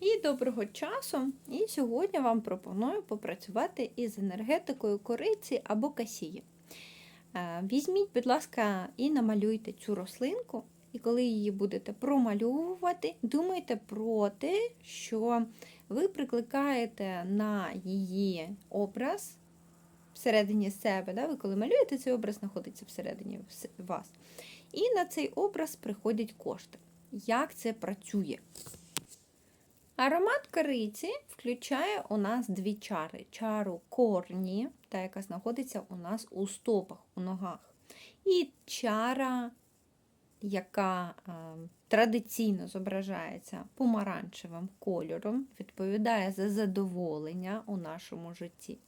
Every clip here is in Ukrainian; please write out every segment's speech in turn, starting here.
І доброго часу! І сьогодні вам пропоную попрацювати із енергетикою кориці або касії. Е, Візьміть, будь ласка, і намалюйте цю рослинку, і коли її будете промальовувати, думайте про те, що ви прикликаєте на її образ всередині себе. Да? Ви коли малюєте, цей образ знаходиться всередині вас. І на цей образ приходять кошти. Як це працює? Аромат кориці включає у нас дві чари: чару корні, та яка знаходиться у нас у стопах, у ногах, і чара, яка е, традиційно зображається помаранчевим кольором, відповідає за задоволення у нашому житті.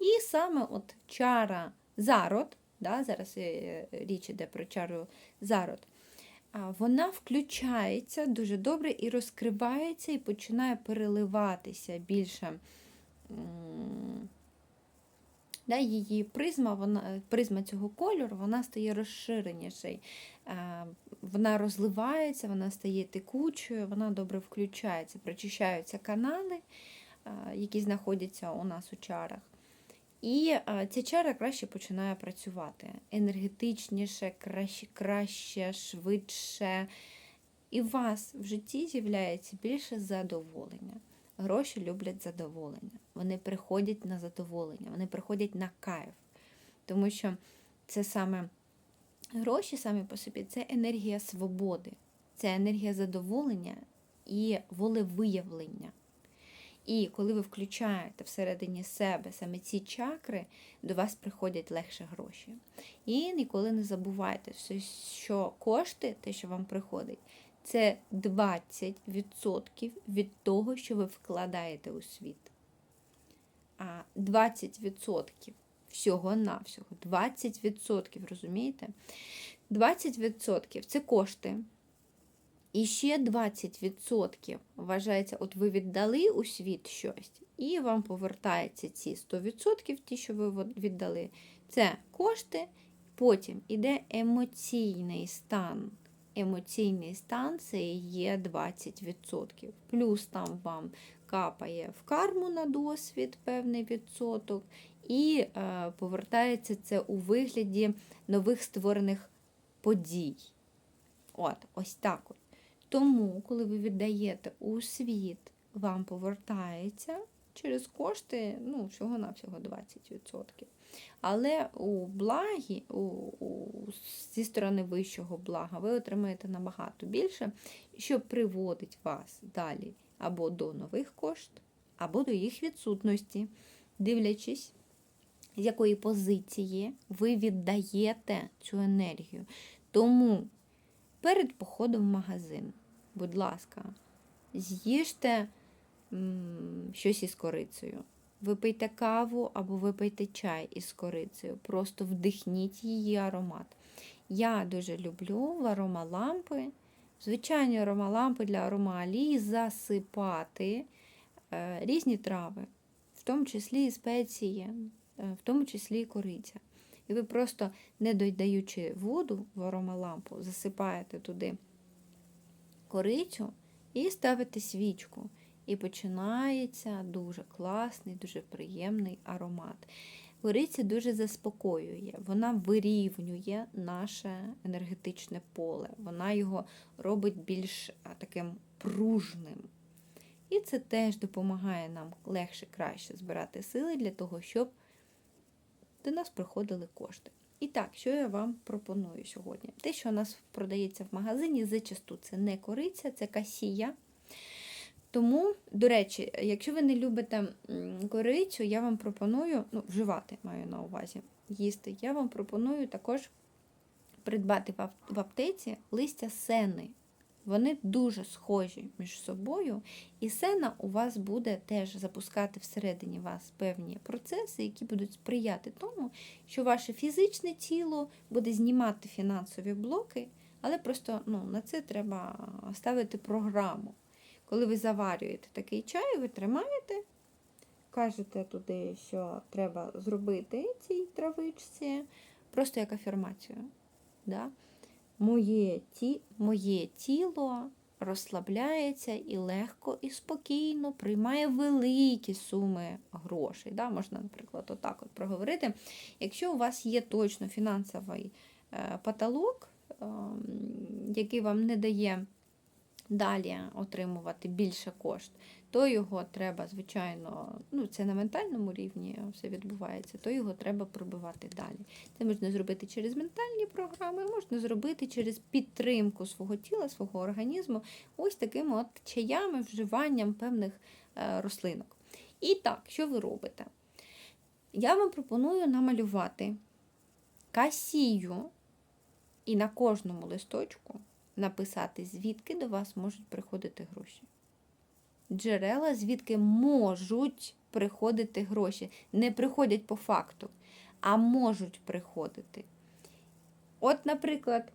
І саме от чара зарод, да, зараз е, річ іде про чару зарод, вона включається дуже добре і розкривається, і починає переливатися більше. Да, її призма, вона, призма цього кольору вона стає розширенішою. Вона розливається, вона стає текучою, вона добре включається, прочищаються канали, які знаходяться у нас у чарах. І е, ця чара краще починає працювати енергетичніше, краще, краще, швидше. І у вас в житті з'являється більше задоволення. Гроші люблять задоволення. Вони приходять на задоволення, вони приходять на кайф. Тому що це саме гроші самі по собі це енергія свободи, це енергія задоволення і волевиявлення. І коли ви включаєте всередині себе саме ці чакри, до вас приходять легше гроші. І ніколи не забувайте, що- кошти, те, що вам приходить, це 20% від того, що ви вкладаєте у світ. А 20% всього-навсього, 20%, розумієте? 20% це кошти. І ще 20% вважається, от ви віддали у світ щось, і вам повертається ці 100%, ті, що ви віддали. Це кошти, потім іде емоційний стан. Емоційний стан це є 20%. Плюс там вам капає в карму на досвід певний відсоток, і е, повертається це у вигляді нових створених подій. От, ось так от. Тому, коли ви віддаєте у світ, вам повертається через кошти ну, всього-навсього 20%. Але у благі, у, у, зі сторони вищого блага, ви отримаєте набагато більше, що приводить вас далі або до нових кошт, або до їх відсутності, дивлячись, з якої позиції ви віддаєте цю енергію. Тому перед походом в магазин, будь ласка, з'їжте щось із корицею. Випийте каву або випийте чай із корицею. Просто вдихніть її аромат. Я дуже люблю аромалампи, звичайні аромалампи для аромаалії засипати е, різні трави, в тому числі і спеції, е, в тому числі і кориця. І ви просто, не додаючи воду в аромалампу, засипаєте туди корицю і ставите свічку. І починається дуже класний, дуже приємний аромат. Кориця дуже заспокоює, вона вирівнює наше енергетичне поле, вона його робить більш таким пружним. І це теж допомагає нам легше, краще збирати сили для того, щоб до нас приходили кошти. І так, що я вам пропоную сьогодні? Те, що у нас продається в магазині, зачасту це не кориця, це касія. Тому, до речі, якщо ви не любите корицю, я вам пропоную, ну, вживати маю на увазі, їсти, я вам пропоную також придбати в аптеці листя сени. Вони дуже схожі між собою, і сена у вас буде теж запускати всередині вас певні процеси, які будуть сприяти тому, що ваше фізичне тіло буде знімати фінансові блоки, але просто ну, на це треба ставити програму. Коли ви заварюєте такий чай, ви тримаєте, кажете туди, що треба зробити цій травичці, просто як афірмацію. Да? Моє, ті, моє тіло розслабляється і легко і спокійно приймає великі суми грошей. Да? Можна, наприклад, отак от проговорити. Якщо у вас є точно фінансовий е, потолок, ем, який вам не дає далі отримувати більше кошт, то його треба, звичайно, ну це на ментальному рівні все відбувається, то його треба пробивати далі. Це можна зробити через ментальні програми, можна зробити через підтримку свого тіла, свого організму, ось такими от чаями, вживанням певних е, рослинок. І так, що ви робите? Я вам пропоную намалювати касію і на кожному листочку написати, звідки до вас можуть приходити гроші. Джерела, звідки можуть приходити гроші. Не приходять по факту, а можуть приходити. От, наприклад,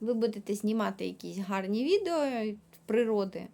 ви будете знімати якісь гарні відео природи,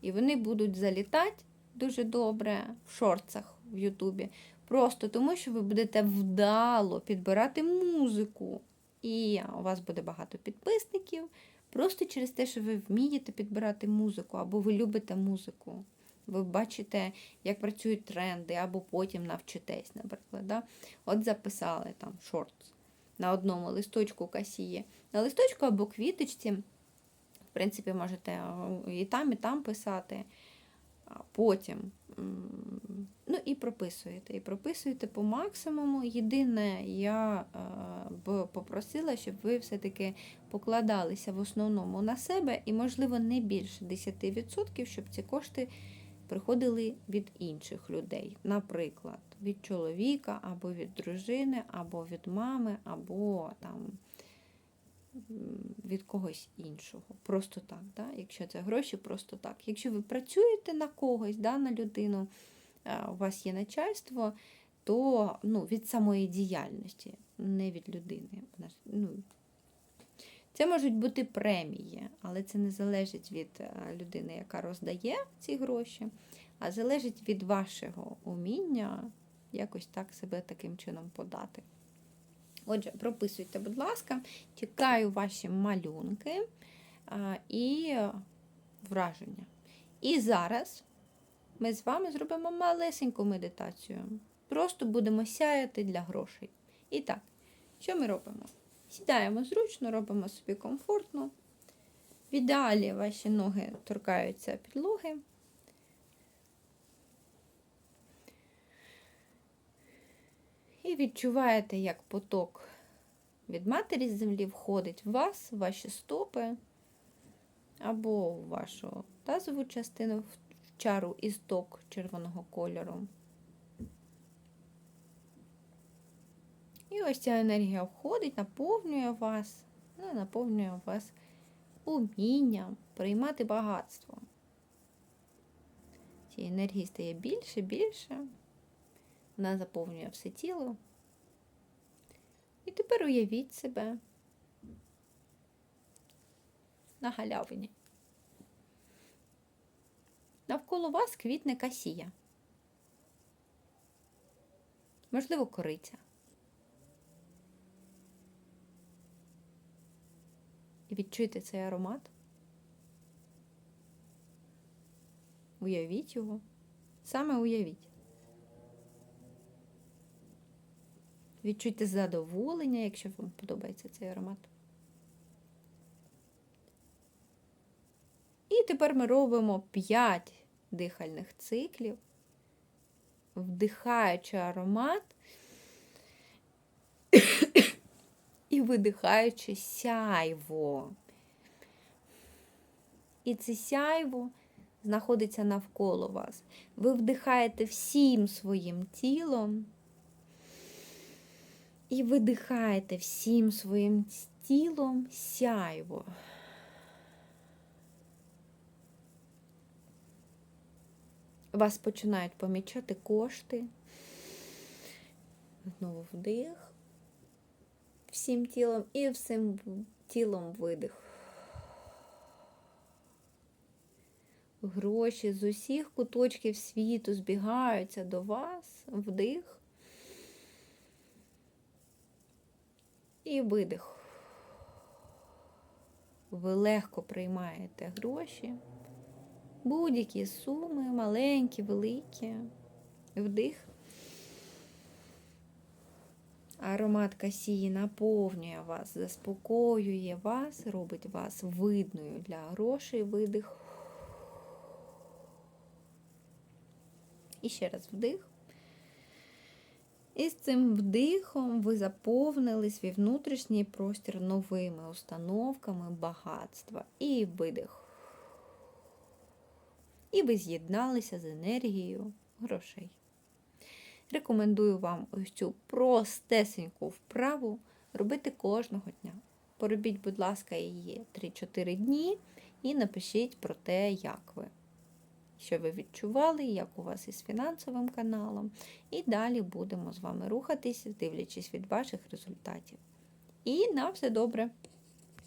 і вони будуть залітати дуже добре в шорцах в Ютубі. Просто тому, що ви будете вдало підбирати музику. І у вас буде багато підписників. Просто через те, що ви вмієте підбирати музику, або ви любите музику. Ви бачите, як працюють тренди, або потім навчитесь, наприклад. Да? От записали там шортс на одному листочку касіє. На листочку або квіточці, в принципі, можете і там, і там писати. Потім ну і прописуєте. І прописуєте по максимуму. Єдине, я б попросила, щоб ви все-таки покладалися в основному на себе, і, можливо, не більше 10%, щоб ці кошти приходили від інших людей. Наприклад, від чоловіка, або від дружини, або від мами, або там від когось іншого. Просто так. Да? Якщо це гроші, просто так. Якщо ви працюєте на когось, да, на людину, у вас є начальство, то ну, від самої діяльності, не від людини. Ну, Це можуть бути премії, але це не залежить від людини, яка роздає ці гроші, а залежить від вашого уміння якось так себе таким чином подати. Отже, прописуйте, будь ласка, чекаю ваші малюнки і враження. І зараз ми з вами зробимо малесеньку медитацію. Просто будемо сяяти для грошей. І так, що ми робимо? Сідаємо зручно, робимо собі комфортно. В ідеалі ваші ноги торкаються підлоги. І відчуваєте, як поток від матері землі входить в вас, в ваші стопи, або в вашу тазову частину, в чару істок червоного кольору. І ось ця енергія входить, наповнює вас, ну, наповнює вас умінням приймати багатство. Цієї енергії стає більше, більше. Вона заповнює все тіло. І тепер уявіть себе на галявині. Навколо вас квітне касія. Можливо, кориця. І відчуйте цей аромат. Уявіть його. Саме уявіть. Відчуйте задоволення, якщо вам подобається цей аромат. І тепер ми робимо 5 дихальних циклів, вдихаючи аромат і видихаючи сяйво. І це сяйво знаходиться навколо вас. Ви вдихаєте всім своїм тілом. І видихаєте всім своїм тілом сяйво. Вас починають помічати кошти. Знову вдих. Всім тілом і всім тілом видих. Гроші з усіх куточків світу збігаються до вас, вдих. І видих. ви легко приймаєте гроші, будь-які суми, маленькі, великі. Вдих. Аромат касії наповнює вас, заспокоює вас, робить вас видною для грошей. Видих. І ще раз вдих. І з цим вдихом ви заповнили свій внутрішній простір новими установками багатства. І видих. І ви з'єдналися з енергією грошей. Рекомендую вам ось цю простесеньку вправу робити кожного дня. Поробіть, будь ласка, її 3-4 дні і напишіть про те, як ви. Що ви відчували, як у вас із фінансовим каналом. І далі будемо з вами рухатись, дивлячись від ваших результатів. І на все добре!